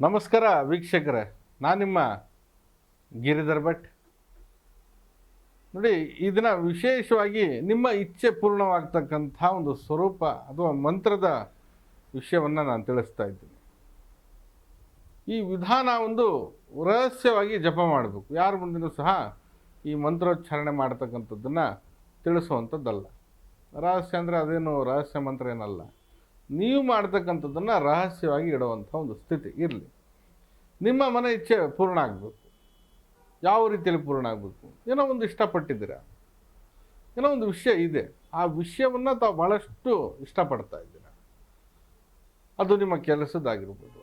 ನಮಸ್ಕಾರ ವೀಕ್ಷಕರೇ, ನಾನು ನಿಮ್ಮ ಗಿರಿಧರ್ ಭಟ್. ನೋಡಿ ಇದನ್ನ ವಿಶೇಷವಾಗಿ ನಿಮ್ಮ ಇಚ್ಛೆ ಪೂರ್ಣವಾಗ್ತಕ್ಕಂಥ ಒಂದು ಸ್ವರೂಪ ಅಥವಾ ಮಂತ್ರದ ವಿಷಯವನ್ನು ನಾನು ತಿಳಿಸ್ತಾ ಇದ್ದೀನಿ. ಈ ವಿಧಾನ ಒಂದು ರಹಸ್ಯವಾಗಿ ಜಪ ಮಾಡಬೇಕು. ಯಾರ ಮುಂದೆನೂ ಸಹ ಈ ಮಂತ್ರೋಚ್ಚಾರಣೆ ಮಾಡ್ತಕ್ಕಂಥದ್ದನ್ನು ತಿಳಿಸುವಂಥದ್ದಲ್ಲ. ರಹಸ್ಯ ಅಂದರೆ ಅದೇನು ರಹಸ್ಯ ಮಂತ್ರ ಏನಲ್ಲ. ನೀವು ಮಾಡ್ತಕ್ಕಂಥದ್ದನ್ನು ರಹಸ್ಯವಾಗಿ ಇಡುವಂಥ ಒಂದು ಸ್ಥಿತಿ ಇರಲಿ. ನಿಮ್ಮ ಮನೆ ಇಚ್ಛೆ ಪೂರ್ಣ ಆಗಬೇಕು. ಯಾವ ರೀತಿಯಲ್ಲಿ ಪೂರ್ಣ ಆಗಬೇಕು? ಏನೋ ಒಂದು ಇಷ್ಟಪಟ್ಟಿದ್ದೀರಾ? ಏನೋ ಒಂದು ವಿಷಯ ಇದೆ. ಆ ವಿಷಯವನ್ನು ತಾವು ಭಾಳಷ್ಟು ಇಷ್ಟಪಡ್ತಾ ಇದ್ದೀರ? ಅದು ನಿಮ್ಮ ಕೆಲಸದಾಗಿರ್ಬೋದು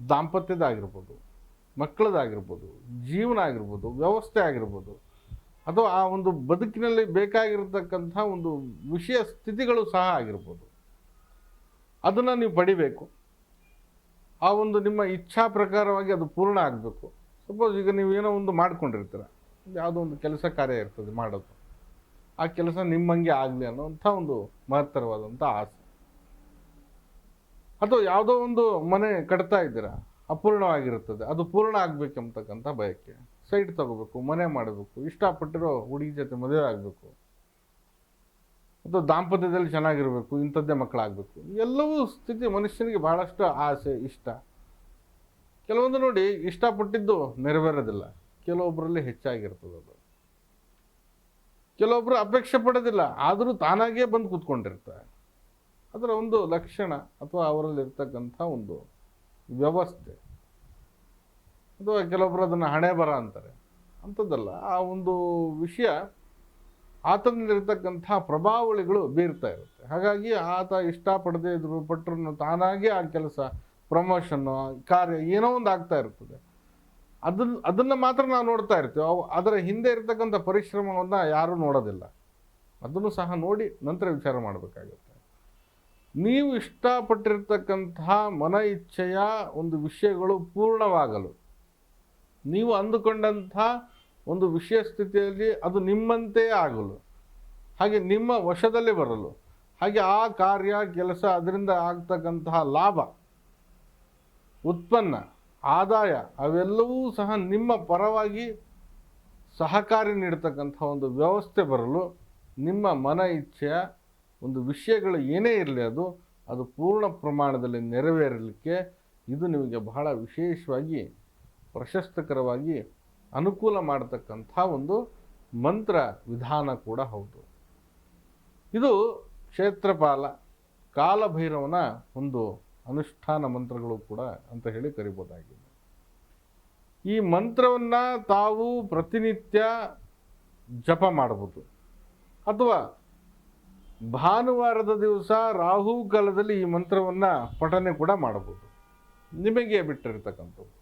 ದಾಂಪತ್ಯದಾಗಿರ್ಬೋದು ಮಕ್ಕಳದಾಗಿರ್ಬೋದು ಜೀವನ ಆಗಿರ್ಬೋದು, ವ್ಯವಸ್ಥೆ ಆಗಿರ್ಬೋದು, ಅಥವಾ ಆ ಒಂದು ಬದುಕಿನಲ್ಲಿ ಬೇಕಾಗಿರತಕ್ಕಂಥ ಒಂದು ವಿಷಯ ಸ್ಥಿತಿಗಳು ಸಹ ಆಗಿರ್ಬೋದು. ಅದನ್ನು ನೀವು ಪಡಿಬೇಕು. ಆ ಒಂದು ನಿಮ್ಮ ಇಚ್ಛಾ ಪ್ರಕಾರವಾಗಿ ಅದು ಪೂರ್ಣ ಆಗಬೇಕು. ಸಪೋಸ್ ಈಗ ನೀವು ಏನೋ ಒಂದು ಮಾಡ್ಕೊಂಡಿರ್ತೀರ. ಯಾವುದೋ ಒಂದು ಕೆಲಸ ಕಾರ್ಯ ಇರ್ತದೆ ಮಾಡೋದು. ಆ ಕೆಲಸ ನಿಮ್ಮಂಗೆ ಆಗಲಿ ಅನ್ನೋಂಥ ಒಂದು ಮಹತ್ತರವಾದಂಥ ಆಸೆ. ಅಥವಾ ಯಾವುದೋ ಒಂದು ಮನೆ ಕಟ್ತಾ ಇದ್ದೀರಾ, ಅಪೂರ್ಣವಾಗಿರುತ್ತದೆ, ಅದು ಪೂರ್ಣ ಆಗಬೇಕೆಂಬತಕ್ಕಂಥ ಬಯಕೆ. ಸೈಟ್ ತಗೋಬೇಕು, ಮನೆ ಮಾಡಬೇಕು, ಇಷ್ಟಪಟ್ಟಿರೋ ಹುಡುಗಿ ಜೊತೆ ಮದುವೆ ಆಗಬೇಕು. ಅಥವಾ ದಾಂಪತ್ಯದಲ್ಲಿ ಚೆನ್ನಾಗಿರಬೇಕು, ಇಂಥದ್ದೇ ಮಕ್ಕಳಾಗಬೇಕು. ಎಲ್ಲವೂ ಸ್ಥಿತಿ ಮನುಷ್ಯನಿಗೆ ಬಹಳಷ್ಟು ಆಸೆ, ಇಷ್ಟ. ಕೆಲವೊಂದು ನೋಡಿ ಇಷ್ಟಪಟ್ಟಿದ್ದು ನೆರವೇರೋದಿಲ್ಲ. ಕೆಲವೊಬ್ಬರಲ್ಲಿ ಹೆಚ್ಚಾಗಿರ್ತದೆ ಅದು. ಕೆಲವೊಬ್ಬರು ಅಪೇಕ್ಷೆ ಪಡೋದಿಲ್ಲ, ಆದರೂ ತಾನಾಗೇ ಬಂದು ಕೂತ್ಕೊಂಡಿರ್ತಾರೆ. ಅದರ ಒಂದು ಲಕ್ಷಣ ಅಥವಾ ಅವರಲ್ಲಿರ್ತಕ್ಕಂಥ ಒಂದು ವ್ಯವಸ್ಥೆ. ಅಥವಾ ಕೆಲವೊಬ್ಬರು ಅದನ್ನು ಹಣೆ ಬರ ಅಂತಾರೆ. ಅಂಥದ್ದಲ್ಲ, ಆ ಒಂದು ವಿಷಯ ಆತನಲ್ಲಿರ್ತಕ್ಕಂಥ ಪ್ರಭಾವಳಿಗಳು ಬೀರ್ತಾ ಇರುತ್ತೆ. ಹಾಗಾಗಿ ಆತ ಇಷ್ಟಪಡದೇ ಇದ್ರು ಪಟ್ಟರು ತಾನಾಗಿ ಆ ಕೆಲಸ, ಪ್ರಮೋಷನ್ನು, ಕಾರ್ಯ ಏನೋ ಒಂದು ಆಗ್ತಾ ಇರ್ತದೆ. ಅದನ್ನ ಅದನ್ನು ಮಾತ್ರ ನಾವು ನೋಡ್ತಾ ಇರ್ತೀವಿ. ಅವು, ಅದರ ಹಿಂದೆ ಇರತಕ್ಕಂಥ ಪರಿಶ್ರಮವನ್ನು ಯಾರೂ ನೋಡೋದಿಲ್ಲ. ಅದನ್ನು ಸಹ ನೋಡಿ ನಂತರ ವಿಚಾರ ಮಾಡಬೇಕಾಗುತ್ತೆ. ನೀವು ಇಷ್ಟಪಟ್ಟಿರ್ತಕ್ಕಂತಹ ಮನ ಇಚ್ಛೆಯ ಒಂದು ವಿಷಯಗಳು ಪೂರ್ಣವಾಗಲು, ನೀವು ಅಂದುಕೊಂಡಂಥ ಒಂದು ವಿಷಯ ಸ್ಥಿತಿಯಲ್ಲಿ ಅದು ನಿಮ್ಮಂತೆ ಆಗಲು, ಹಾಗೆ ನಿಮ್ಮ ವಶದಲ್ಲೇ ಬರಲು, ಹಾಗೆ ಆ ಕಾರ್ಯ, ಕೆಲಸ ಅದರಿಂದ ಆಗ್ತಕ್ಕಂತಹ ಲಾಭ, ಉತ್ಪನ್ನ, ಆದಾಯ ಅವೆಲ್ಲವೂ ಸಹ ನಿಮ್ಮ ಪರವಾಗಿ ಸಹಕಾರಿ ನೀಡ್ತಕ್ಕಂಥ ಒಂದು ವ್ಯವಸ್ಥೆ ಬರಲು, ನಿಮ್ಮ ಮನ ಇಚ್ಛೆಯ ಒಂದು ವಿಷಯಗಳು ಏನೇ ಇರಲಿ ಅದು ಅದು ಪೂರ್ಣ ಪ್ರಮಾಣದಲ್ಲಿ ನೆರವೇರಲಿಕ್ಕೆ ಇದು ನಿಮಗೆ ಬಹಳ ವಿಶೇಷವಾಗಿ ಪ್ರಶಸ್ತಕರವಾಗಿ ಅನುಕೂಲ ಮಾಡತಕ್ಕಂಥ ಒಂದು ಮಂತ್ರ ವಿಧಾನ ಕೂಡ ಹೌದು. ಇದು ಕ್ಷೇತ್ರಪಾಲ ಕಾಲಭೈರವನ ಒಂದು ಅನುಷ್ಠಾನ ಮಂತ್ರಗಳು ಕೂಡ ಅಂತ ಹೇಳಿ ಕರಿಬೋದಾಗಿದೆ. ಈ ಮಂತ್ರವನ್ನು ತಾವು ಪ್ರತಿನಿತ್ಯ ಜಪ ಮಾಡಬಹುದು ಅಥವಾ ಭಾನುವಾರದ ದಿವಸ ರಾಹು ಕಾಲದಲ್ಲಿ ಈ ಮಂತ್ರವನ್ನು ಪಠನೆ ಕೂಡ ಮಾಡಬಹುದು ನಿಮಗೆ ಬಿಟ್ಟಿರ್ತಕ್ಕಂಥದ್ದು.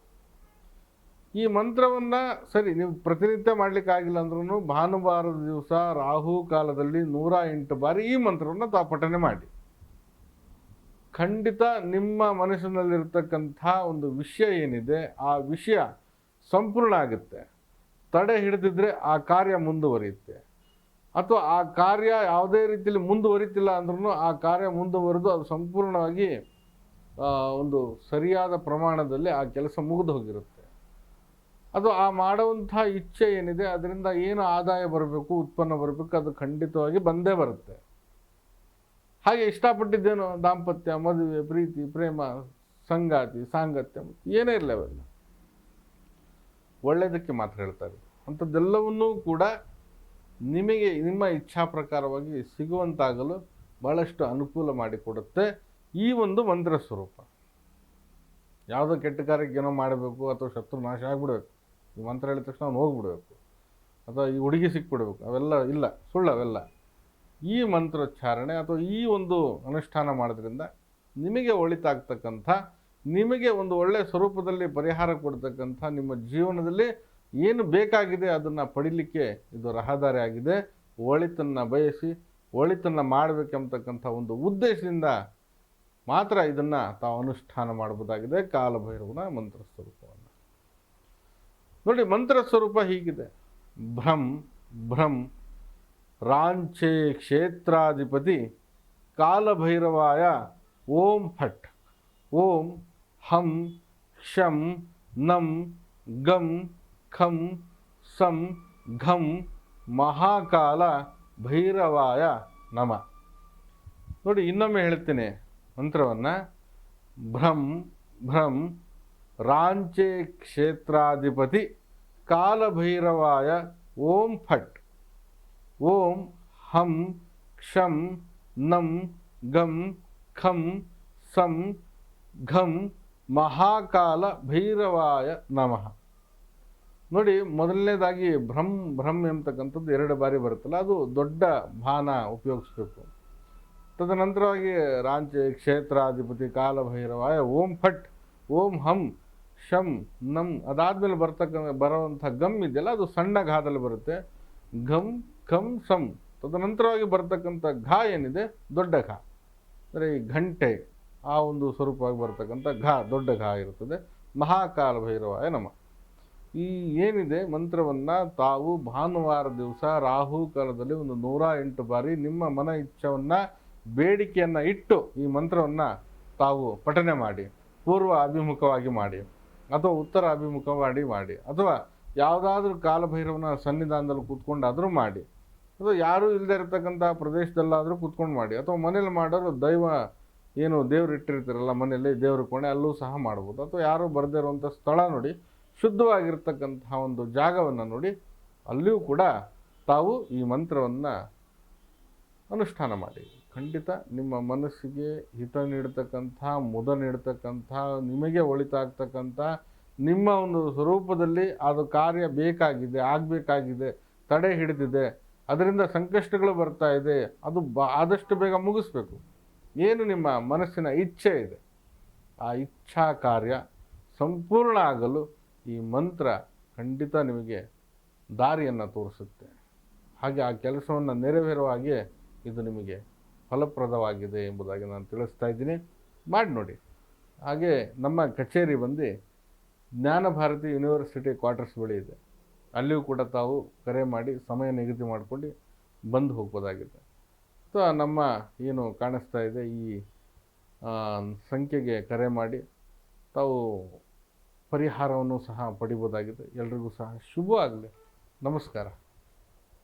ಈ ಮಂತ್ರವನ್ನು ಸರಿ, ನೀವು ಪ್ರತಿನಿತ್ಯ ಮಾಡಲಿಕ್ಕೆ ಆಗಿಲ್ಲ ಅಂದ್ರೂ ಭಾನುವಾರದ ದಿವಸ ರಾಹು ಕಾಲದಲ್ಲಿ ನೂರ ಎಂಟು ಬಾರಿ ಈ ಮಂತ್ರವನ್ನು ತಾವು ಪಠನೆ ಮಾಡಿ. ಖಂಡಿತ ನಿಮ್ಮ ಮನಸ್ಸಿನಲ್ಲಿರ್ತಕ್ಕಂಥ ಒಂದು ವಿಷಯ ಏನಿದೆ, ಆ ವಿಷಯ ಸಂಪೂರ್ಣ ಆಗುತ್ತೆ. ತಡೆ ಹಿಡಿದಿದ್ರೆ ಆ ಕಾರ್ಯ ಮುಂದುವರಿಯುತ್ತೆ. ಅಥವಾ ಆ ಕಾರ್ಯ ಯಾವುದೇ ರೀತಿಯಲ್ಲಿ ಮುಂದುವರಿತಿಲ್ಲ ಅಂದ್ರೂ ಆ ಕಾರ್ಯ ಮುಂದುವರೆದು ಅದು ಸಂಪೂರ್ಣವಾಗಿ ಒಂದು ಸರಿಯಾದ ಪ್ರಮಾಣದಲ್ಲಿ ಆ ಕೆಲಸ ಮುಗಿದು ಹೋಗಿರುತ್ತೆ. ಅದು ಆ ಮಾಡುವಂಥ ಇಚ್ಛೆ ಏನಿದೆ, ಅದರಿಂದ ಏನು ಆದಾಯ ಬರಬೇಕು, ಉತ್ಪನ್ನ ಬರಬೇಕು, ಅದು ಖಂಡಿತವಾಗಿ ಬಂದೇ ಬರುತ್ತೆ. ಹಾಗೆ ಇಷ್ಟಪಟ್ಟಿದ್ದೇನು ದಾಂಪತ್ಯ, ಮದುವೆ, ಪ್ರೀತಿ, ಪ್ರೇಮ, ಸಂಗಾತಿ, ಸಾಂಗತ್ಯ, ಏನೇ ಇರಲಿ ಅವೆಲ್ಲ. ಒಳ್ಳೆಯದಕ್ಕೆ ಮಾತ್ರ ಹೇಳ್ತಾರೆ. ಅಂಥದ್ದೆಲ್ಲವನ್ನೂ ಕೂಡ ನಿಮಗೆ, ನಿಮ್ಮ ಇಚ್ಛಾ ಪ್ರಕಾರವಾಗಿ ಸಿಗುವಂತಾಗಲು ಬಹಳಷ್ಟು ಅನುಕೂಲ ಮಾಡಿಕೊಡುತ್ತೆ ಈ ಒಂದು ಮಂತ್ರ ಸ್ವರೂಪ. ಯಾವುದೋ ಕೆಟ್ಟ ಕಾರ್ಯಕ್ಕೆ ಏನೋ ಮಾಡಬೇಕು ಅಥವಾ ಶತ್ರು ನಾಶ ಆಗಿಬಿಡ್ಬೇಕು. ಈ ಮಂತ್ರ ಹೇಳಿದ ತಕ್ಷಣ ಅವ್ನು ಹೋಗ್ಬಿಡ್ಬೇಕು. ಅಥವಾ ಈ ಹುಡುಗಿ ಸಿಕ್ಬಿಡ್ಬೇಕು. ಅವೆಲ್ಲ ಇಲ್ಲ, ಸುಳ್ಳು ಅವೆಲ್ಲ. ಈ ಮಂತ್ರೋಚ್ಚಾರಣೆ ಅಥವಾ ಈ ಒಂದು ಅನುಷ್ಠಾನ ಮಾಡೋದ್ರಿಂದ ನಿಮಗೆ ಒಳಿತಾಗ್ತಕ್ಕಂಥ, ನಿಮಗೆ ಒಂದು ಒಳ್ಳೆಯ ಸ್ವರೂಪದಲ್ಲಿ ಪರಿಹಾರ ಕೊಡ್ತಕ್ಕಂಥ ನಿಮ್ಮ ಜೀವನದಲ್ಲಿ ಏನು ಬೇಕಾಗಿದೆ ಅದನ್ನು ಪಡಿಲಿಕ್ಕೆ ಇದು ರಹದಾರಿ ಆಗಿದೆ. ಒಳಿತನ್ನು ಬಯಸಿ, ಒಳಿತನ್ನು ಮಾಡಬೇಕೆಂಬತಕ್ಕಂಥ ಒಂದು ಉದ್ದೇಶದಿಂದ ಮಾತ್ರ ಇದನ್ನು ತಾವು ಅನುಷ್ಠಾನ ಮಾಡಬಹುದಾಗಿದೆ ಕಾಲಭೈರವನ ಮಂತ್ರ ಸ್ವರೂಪವನ್ನು ನೋಡಿ, ಮಂತ್ರ ಸ್ವರೂಪ ಹೀಗಿದೆ. ಭ್ರಂ ಭ್ರಂ, ರಾಂಚೆ ಕ್ಷೇತ್ರಾಧಿಪತಿ, ಕಾಲಭೈರವಾಯ, ಓಂ ಫಟ್, ಓಂ ಹಂ ಶಂ ನಂ, ಗಂ, ಖಂ, ಸಂ, ಘಂ, ಮಹಾಕಾಲ ಭೈರವಾಯ ನಮ. ನೋಡಿ, ಇನ್ನೊಮ್ಮೆ ಹೇಳ್ತೀನಿ ಮಂತ್ರವನ್ನು. ಭ್ರಂ ಭ್ರಂ, ರಾಂಚೆ ಕ್ಷೇತ್ರಾಧಿಪತಿ ಕಾಲಭೈರವಾಯ ಓಂ ಫಟ್, ಓಂ ಹಂ ಕ್ಷಂ ನಂ ಗಂ ಖಂ ಸಂ ಘಂ ಮಹಾಕಾಲ ಭೈರವಾಯ ನಮಃ. ನೋಡಿ, ಮೊದಲನೇದಾಗಿ ಭ್ರಮ್ ಭ್ರಮ್ ಎಂಬತಕ್ಕಂಥದ್ದು ಎರಡು ಬಾರಿ ಬರುತ್ತಲ್ಲ, ಅದು ದೊಡ್ಡ ಭಾನ ಉಪಯೋಗಿಸ್ಬೇಕು. ತದನಂತರವಾಗಿ ರಾಂಚ ಕ್ಷೇತ್ರಾಧಿಪತಿ ಕಾಲಭೈರವಾಯ ಓಂ ಫಟ್, ಓಂ ಹಂ ಶಂ ನಮ್ ಅದಾದಮೇಲೆ ಬರ್ತಕ್ಕ ಬರೋವಂಥ ಗಮ್ ಇದೆಯಲ್ಲ, ಅದು ಸಣ್ಣ ಘಾದಲ್ಲಿ ಬರುತ್ತೆ. ಘಮ್ ಖಮ್ ಸಂ. ತದನಂತರವಾಗಿ ಬರ್ತಕ್ಕಂಥ ಘಾ ಏನಿದೆ? ದೊಡ್ಡ ಘಾ. ಅಂದರೆ ಈ ಘಂಟೆ, ಆ ಒಂದು ಸ್ವರೂಪವಾಗಿ ಬರ್ತಕ್ಕಂಥ ಘಾ, ದೊಡ್ಡ ಘಾ ಇರುತ್ತದೆ. ಮಹಾಕಾಲ ಭೈರವಾಯ ನಮ. ಈ ಏನಿದೆ? ಮಂತ್ರವನ್ನು ತಾವು ಭಾನುವಾರ ದಿವಸ ರಾಹು ಕಾಲದಲ್ಲಿ ಒಂದು ನೂರ ಎಂಟು ಬಾರಿ ನಿಮ್ಮ ಮನ ಇಚ್ಛವನ್ನು, ಬೇಡಿಕೆಯನ್ನು ಇಟ್ಟು ಈ ಮಂತ್ರವನ್ನು ತಾವು ಪಠನೆ ಮಾಡಿ, ಪೂರ್ವ ಅಭಿಮುಖವಾಗಿ ಮಾಡಿ. ಅಥವಾ ಉತ್ತರ ಅಭಿಮುಖವಾಗಿ ಮಾಡಿ, ಅಥವಾ ಯಾವುದಾದ್ರೂ ಕಾಲಭೈರವನ ಸನ್ನಿಧಾನದಲ್ಲಿ ಕೂತ್ಕೊಂಡಾದರೂ ಮಾಡಿ, ಅಥವಾ ಯಾರೂ ಇಲ್ಲದೆ ಇರತಕ್ಕಂಥ ಪ್ರದೇಶದಲ್ಲಾದರೂ ಕೂತ್ಕೊಂಡು ಮಾಡಿ, ಅಥವಾ ಮನೇಲಿ ಮಾಡೋರು ದೈವ ಏನು ದೇವ್ರು ಇಟ್ಟಿರ್ತಾರಲ್ಲ ಮನೆಯಲ್ಲಿ ದೇವ್ರ ಕೋಣೆ ಅಲ್ಲೂ ಸಹ ಮಾಡ್ಬೋದು, ಅಥವಾ ಯಾರೂ ಬರದೇ ಇರುವಂಥ ಸ್ಥಳ ನೋಡಿ, ಶುದ್ಧವಾಗಿರ್ತಕ್ಕಂತಹ ಒಂದು ಜಾಗವನ್ನು ನೋಡಿ, ಅಲ್ಲಿಯೂ ಕೂಡ ತಾವು ಈ ಮಂತ್ರವನ್ನು ಅನುಷ್ಠಾನ ಮಾಡಿ. ಖಂಡಿತ ನಿಮ್ಮ ಮನಸ್ಸಿಗೆ ಹಿತ ನೀಡ್ತಕ್ಕಂಥ, ಮುದ ನೀಡ್ತಕ್ಕಂಥ, ನಿಮಗೆ ಒಳಿತಾಗ್ತಕ್ಕಂಥ, ನಿಮ್ಮ ಒಂದು ಸ್ವರೂಪದಲ್ಲಿ ಅದು ಕಾರ್ಯ ಬೇಕಾಗಿದೆ, ಆಗಬೇಕಾಗಿದೆ, ತಡೆ ಹಿಡಿದಿದೆ, ಅದರಿಂದ ಸಂಕಷ್ಟಗಳು ಬರ್ತಾ ಇದೆ, ಅದು ಬ, ಆದಷ್ಟು ಬೇಗ ಮುಗಿಸ್ಬೇಕು. ಏನು ನಿಮ್ಮ ಮನಸ್ಸಿನ ಇಚ್ಛೆ ಇದೆ, ಆ ಇಚ್ಛಾ ಕಾರ್ಯ ಸಂಪೂರ್ಣ ಆಗಲು ಈ ಮಂತ್ರ ಖಂಡಿತ ನಿಮಗೆ ದಾರಿಯನ್ನು ತೋರಿಸುತ್ತೆ. ಹಾಗೆ ಆ ಕೆಲಸವನ್ನು ನೆರವೇರುವ ಹಾಗೆ ಇದು ನಿಮಗೆ ಫಲಪ್ರದವಾಗಿದೆ ಎಂಬುದಾಗಿ ನಾನು ತಿಳಿಸ್ತಾ ಇದ್ದೀನಿ. ಮಾಡಿ ನೋಡಿ. ಹಾಗೆ ನಮ್ಮ ಕಚೇರಿ ಬಂದು ಜ್ಞಾನಭಾರತಿ ಯೂನಿವರ್ಸಿಟಿ ಕ್ವಾರ್ಟರ್ಸ್ ಬಳಿ ಇದೆ. ಅಲ್ಲಿಯೂ ಕೂಡ ತಾವು ಕರೆ ಮಾಡಿ ಸಮಯ ನಿಗದಿ ಮಾಡ್ಕೊಂಡು ಬಂದು ಹೋಗ್ಬೋದಾಗಿದೆ. ಸೊ, ನಮ್ಮ ಏನು ಕಾಣಿಸ್ತಾ ಇದೆ, ಈ ಸಂಖ್ಯೆಗೆ ಕರೆ ಮಾಡಿ ತಾವು ಪರಿಹಾರವನ್ನು ಸಹ ಪಡಿಬೋದಾಗಿದೆ. ಎಲ್ರಿಗೂ ಸಹ ಶುಭ ಆಗಲಿ ನಮಸ್ಕಾರ.